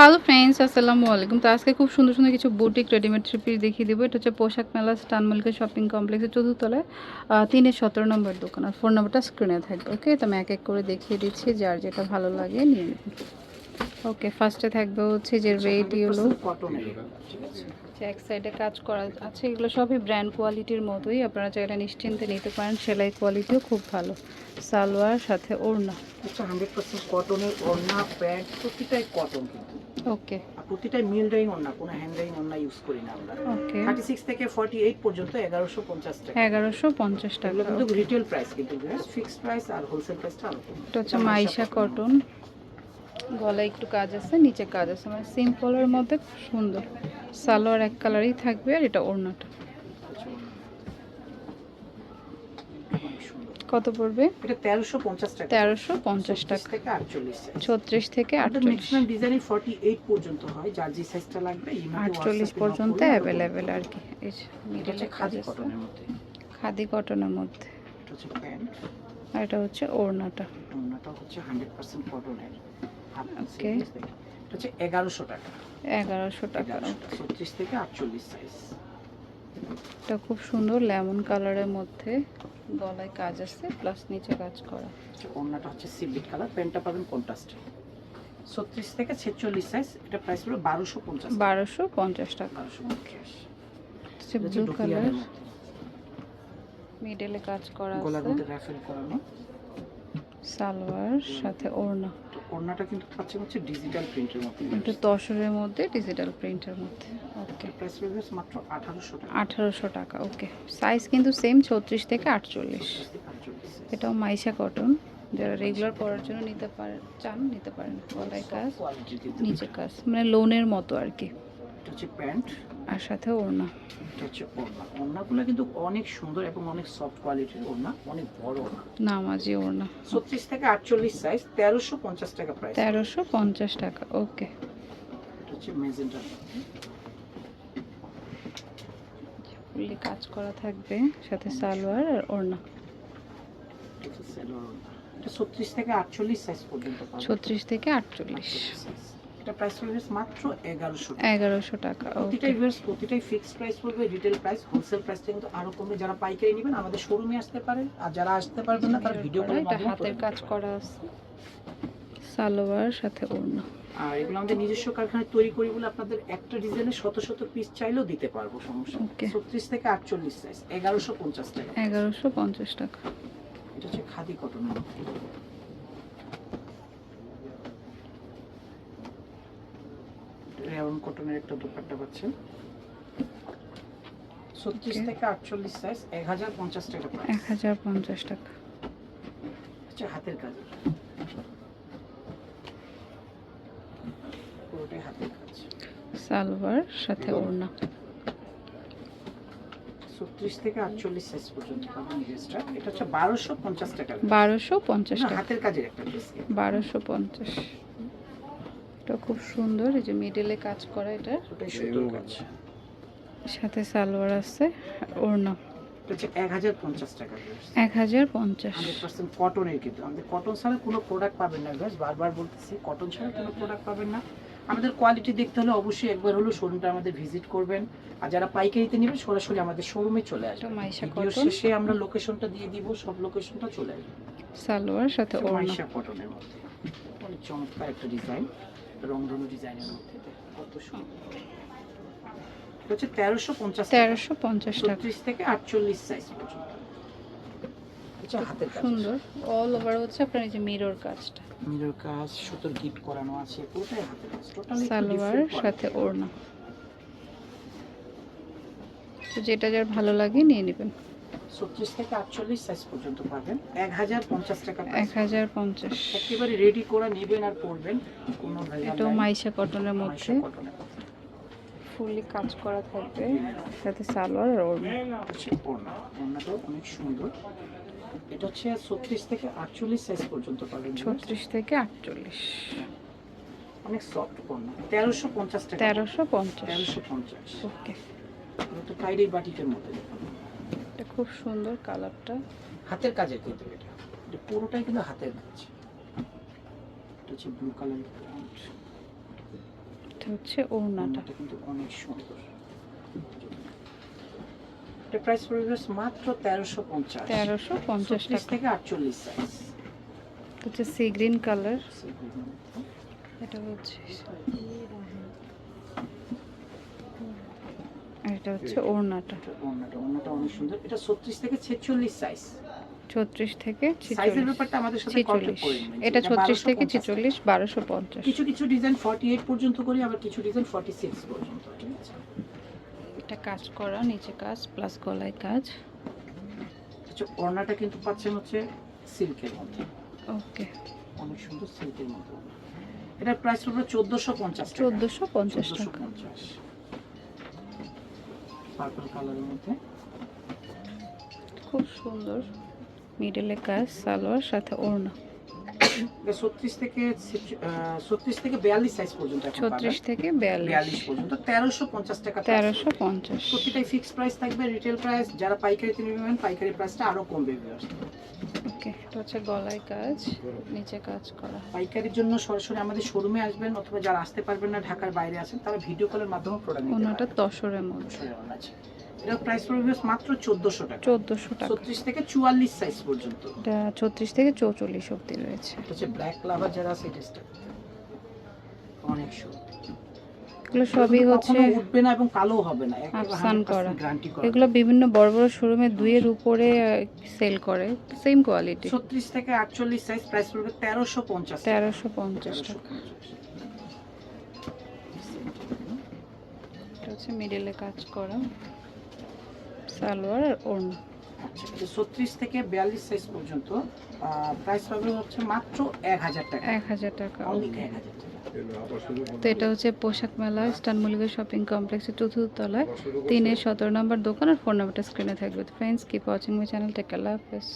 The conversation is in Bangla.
হ্যালো ফ্রেন্ডস, আসসালামু আলাইকুম। তো আজকে খুব সুন্দর সুন্দর কিছু বুটিক রেডিমেড থ্রি দেখিয়ে দেবো। এটা হচ্ছে পোশাক মেলা স্টানমলিকা শপিং কমপ্লেক্সের চতুর্থলায় তিনের সতেরো নম্বর দোকান। আর ফোন নম্বরটা স্ক্রিনে থাকবে, ওকে? তো আমি এক এক করে দেখিয়ে দিচ্ছি, যার যেটা ভালো লাগে নিয়ে নেবেন ওকে ফার্স্টে থাকবে হচ্ছে যে রেড কটনের ঠিক আছে। যে এক সাইডে কাজ করা আছে এগুলো সবই ব্র্যান্ড কোয়ালিটির মতোই। আপনারা চাইলে নিশ্চিন্তে নিতে পারেন সেলাই কোয়ালিটিও খুব ভালো। সালোয়ার সাথে ওড়না। হান্ড্রেড পার্সেন্ট কটনের ওড়না প্যান্ট প্রতিটাই কটন কিন্তু। ওকে। প্রতিটাই মিল ওড়না কোনো হ্যান্ড ওড়না ইউজ করি না আমরা। ওকে। থার্টি সিক্স থেকে ফর্টি এইট পর্যন্ত এগারোশো পঞ্চাশ টাকা। এগারোশো পঞ্চাশ টাকা কিন্তু রিটেল প্রাইস কিন্তু ফিক্সড প্রাইস আর হোলসেল প্রাইসটা আলাদা। এটা হচ্ছে মাইশা কটন গলায় একটু কাজ আছে নিচে কাজ আছে। মানে সিম্পলের মধ্যে খুব সুন্দর। সালোয়ার এক কালারই থাকবে আর এটা ওড়নাটা। কত পড়বে? এটা তেরোশো পঞ্চাশ টাকা। টাকা। থেকে আটচল্লিশ। ছত্রিশ থেকে ম্যাক্সিমাম ফর্টি এইট পর্যন্ত হয় যার যে সাইজটা লাগবে পর্যন্ত আর কি। এই যে খাদি কটনের মধ্যে। খাদি কটনের মধ্যে। এটা হচ্ছে প্যান্ট। আর এটা হচ্ছে ওড়নাটা। ওড়নাটা হচ্ছে হান্ড্রেড পার্সেন্ট কটনের Okay. এটা হচ্ছে এগারোশো টাকা। এগারোশো টাকা ছত্রিশ থেকে আটচল্লিশ সাইজ এটা খুব সুন্দর লেমন কালারের মধ্যে গলায় কাজ আছে প্লাস নিচে কাজ করা। ওড়নাটা হচ্ছে সিভিট কালার প্যান্টটা পাবেন কন্ট্রাস্টে ছত্রিশ থেকে ছেচল্লিশ সাইজ এটা প্রাইস পঞ্চাশ বারোশো পঞ্চাশ টাকা। বারোশো পঞ্চাশ হচ্ছে ব্লু কালার। মিডলে কাজ করা করানো। সালোয়ার সাথে ওড়না। ওড়নাটা কিন্তু পাচ্ছে হচ্ছে ডিজিটাল প্রিন্টের মধ্যে একটু তসরের মধ্যে ডিজিটাল প্রিন্টের মধ্যে। ওকে প্রাইস পড়বে মাত্র আঠারোশো টাকা। আঠারোশো টাকা ওকে সাইজ কিন্তু সেম ছত্রিশ থেকে আটচল্লিশ। 36 থেকে 48 এটাও মাইশা কটন যারা রেগুলার পরার জন্য নিতে পারেন চান নিতে পারেন। গলায় কাজ কোয়ালিটি কিন্তু নিচে কাজ। মানে লোনের মতো আর কি। এটা হচ্ছে প্যান্ট। আর সাথে ওড়না। এটা হচ্ছে ওড়না। ওড়নাগুলো কিন্তু অনেক সুন্দর এবং অনেক সফট কোয়ালিটির ওড়না অনেক বড় ওড়না। নামাজি ওড়না। ছত্রিশ থেকে আটচল্লিশ সাইজ তেরোশো পঞ্চাশ টাকা প্রাইস টাকা ওকে। এটা হচ্ছে মেজেন্টার ফুললি কাজ করা থাকবে সাথে সালোয়ার আর ওড়না। এটা থেকে আটচল্লিশ সাইজ পর্যন্ত থেকে আটচল্লিশ। 48 এটা প্রাইস পড়বে মাত্র এগারোশো এগারোশো টাকা প্রতিটাই ভিউয়ার্স প্রতিটাই ফিক্সড প্রাইস পড়বে রিটেল প্রাইস হোলসেল প্রাইসটা কিন্তু আরও কমবে। যারা পাইকারি নেবেন আমাদের শোরুমে আসতে পারেন আর যারা আসতে পারবেন না তারা ভিডিও কলের এটা হাতের কাজ করা আছে। সালোয়ার সাথে ওড়না। আর এগুলো আমাদের নিজস্ব কারখানায় তৈরি করি বলে আপনাদের একটা ডিজাইনে শত শত পিস চাইলেও দিতে পারব সমস্যা. ছত্রিশ থেকে আটচল্লিশ সাইজ এগারোশো পঞ্চাশ টাকা। এগারোশো পঞ্চাশ টাকা। এটা হচ্ছে খাদি কটনের রেয়ন কটনের একটা দোপাট্টা পাচ্ছেন। ছত্রিশ থেকে আটচল্লিশ সাইজ এক হাজার পঞ্চাশ টাকা এক হাজার পঞ্চাশ টাকা। হচ্ছে হাতের কাজ। পুরোটাই হাতের কাজ। সালোয়ার সাথে ওড়না। ছত্রিশ থেকে আটচল্লিশ সাইজ পর্যন্ত পাবেন ড্রেসটা এটা হচ্ছে বারোশো পঞ্চাশ টাকা। বারোশো পঞ্চাশ হাতের কাজের একটা ড্রেস বারোশো পঞ্চাশ। এটা খুব সুন্দর এই যে মিডলে কাজ করা এটা। ওটাই সুন্দর কাজ। সাথে সালোয়ার আছে আর ওড়না হচ্ছে এক হাজার পঞ্চাশ টাকা এক হাজার পঞ্চাশ। পার্সেন্ট কটনের কিন্তু। আমাদের কটন ছাড়া কোনো প্রোডাক্ট পাবেন না বারবার বলতেছি কটন ছাড়া কোনো প্রোডাক্ট পাবেন না। আমাদের কোয়ালিটি দেখতে হলে অবশ্যই একবার হলো শোরুমটা আমাদের ভিজিট করবেন। আর যারা পাইকারিতে নেবেন সরাসরি আমাদের শোরুমে চলে আসবেন। শেষে আমরা লোকেশনটা দিয়ে দিব সব লোকেশনটা চলে আসবে। সালোয়ার সাথে মাইশা কটনের মধ্যে। চমৎকার একটা ডিজাইন রংধনু ডিজাইনের মধ্যে কত সুন্দর। হচ্ছে তেরোশো পঞ্চাশ তেরোশো পঞ্চাশ ছত্রিশ থেকে আটচল্লিশ সাইজ পর্যন্ত। আচ্ছা সুন্দর। অল ওভার হচ্ছে আপনার এই যে মিরর কাজটা। মিরর কাজ সুতোর গিট করানো আছে পুরোটাই হাতের কাজ। টোটালি সালোয়ার সাথে ওড়না। তো যেটা যার ভালো লাগে নিয়ে নেবেন। ছত্রিশ থেকে আটচল্লিশ সাইজ পর্যন্ত পাবেন। এক হাজার পঞ্চাশ টাকা এক হাজার পঞ্চাশ। একেবারে রেডি করে নেবেন আর পরবেন কোনো এটাও মাইশা কটনের মধ্যে। ফুললি কাজ করা থাকবে সাথে সালোয়ার আর ওড়না। হচ্ছে ওড়না। ওড়নাটাও অনেক সুন্দর। এটা হচ্ছে ছত্রিশ থেকে আটচল্লিশ সাইজ পর্যন্ত পাবেন। ছত্রিশ থেকে আটচল্লিশ। অনেক সফট ওড়না। তেরোশো পঞ্চাশ টাকা। তেরোশো পঞ্চাশ। তেরোশো পঞ্চাশ। ওকে তো টাইডি বাটিকের মধ্যে। দেখুন। এটা খুব সুন্দর কালারটা। হাতের কাজের কিন্তু এটা। এটা পুরোটাই কিন্তু হাতের কাজ। এটা হচ্ছে ব্লু কালার প্যান্ট হচ্ছে ওড়নাটা। কিন্তু অনেক সুন্দর। এটা প্রাইস পড়বে মাত্র তেরোশো পঞ্চাশ। তেরোশো পঞ্চাশ ছত্রিশ টাকা। থেকে আটচল্লিশ সাইজ হচ্ছে সি গ্রিন কালার এটা হচ্ছে আর এটা হচ্ছে ওড়নাটা। ওড়নাটা ওড়নাটা অনেক সুন্দর। এটা ছত্রিশ থেকে ছেচল্লিশ সাইজ ছত্রিশ থেকে সাইজের ব্যাপারটা আমাদের সাথে করে নেবেন এটা ছত্রিশ থেকে 1250 বারোশো পঞ্চাশ। কিছু কিছু ডিজাইন ফর্টি এইট পর্যন্ত করি আবার কিছু ডিজাইন ফর্টি সিক্স পর্যন্ত ঠিক আছে? এটা কাজ করা নিচে কাজ প্লাস গলায় কাজ। আচ্ছা ওড়নাটা কিন্তু পাচ্ছেন হচ্ছে সিল্কের মধ্যে। ওকে। অনেক সুন্দর সিল্কের মধ্যে। এটার প্রাইস পঞ্চাশ চোদ্দোশো পঞ্চাশ চোদ্দোশো টাকা। পঞ্চাশ। পার্পল কালারের মধ্যে। খুব সুন্দর। মিডলে কাজ সালোয়ার সাথে ওড়না। ছত্রিশ থেকে ছত্রিশ থেকে বিয়াল্লিশ সাইজ পর্যন্ত ছত্রিশ থেকে বিয়াল্লিশ। পর্যন্ত। তেরোশো পঞ্চাশ টাকা তেরোশো। পঞ্চাশ। প্রতিটাই ফিক্সড প্রাইস থাকবে। রিটেল প্রাইস যারা পাইকারিতে নেবেন পাইকারি প্রাইসটা আরও কমবে। ওকে এটা হচ্ছে গলায় কাজ নিচে কাজ করা। পাইকারির জন্য সরাসরি আমাদের শোরুমে আসবেন অথবা যারা আসতে পারবেন না ঢাকার বাইরে আছেন তারা ভিডিও কলের মাধ্যমে প্রোডাক্ট নিতে ওনাটা পারবেন। তসরের মধ্যে। এটা প্রাইস পড়বে মাত্র চোদ্দশো টাকা। চোদ্দোশো টাকা। ছত্রিশ থেকে চুয়াল্লিশ সাইজ পর্যন্ত। এটা ছত্রিশ থেকে চৌচল্লিশ অব্দি রয়েছে। এটা হচ্ছে ব্ল্যাক লাভার যারা আছে এটা অনেক সুন্দর। এগুলো সবই হচ্ছে উঠবে না এবং কালো হবে না। আফসান করা। এগুলো বিভিন্ন বড় বড় শোরুমে দুইয়ের উপরে সেল করে। সেম কোয়ালিটি ছত্রিশ থেকে আটচল্লিশ সাইজ প্রাইস পড়বে তেরোশো পঞ্চাশ। তেরোশো পঞ্চাশ টাকা। এটা হচ্ছে মিডলে কাজ করা। সালোয়ার আর ওড়না। আচ্ছা ছত্রিশ থেকে বিয়াল্লিশ সাইজ পর্যন্ত প্রাইস পাবে হচ্ছে মাত্র এক হাজার টাকা। এক হাজার টাকা। অনলি এক হাজার টাকা। তো এটা হচ্ছে পোশাক মেলা স্টান মল্লিকা শপিং কমপ্লেক্সের চতুর্থ তলায়। তিনের সতেরো নম্বর দোকান আর ফোন নাম্বারটা স্ক্রিনে থাকবে। Friends keep watching my channel take আল্লাহ হাফেজ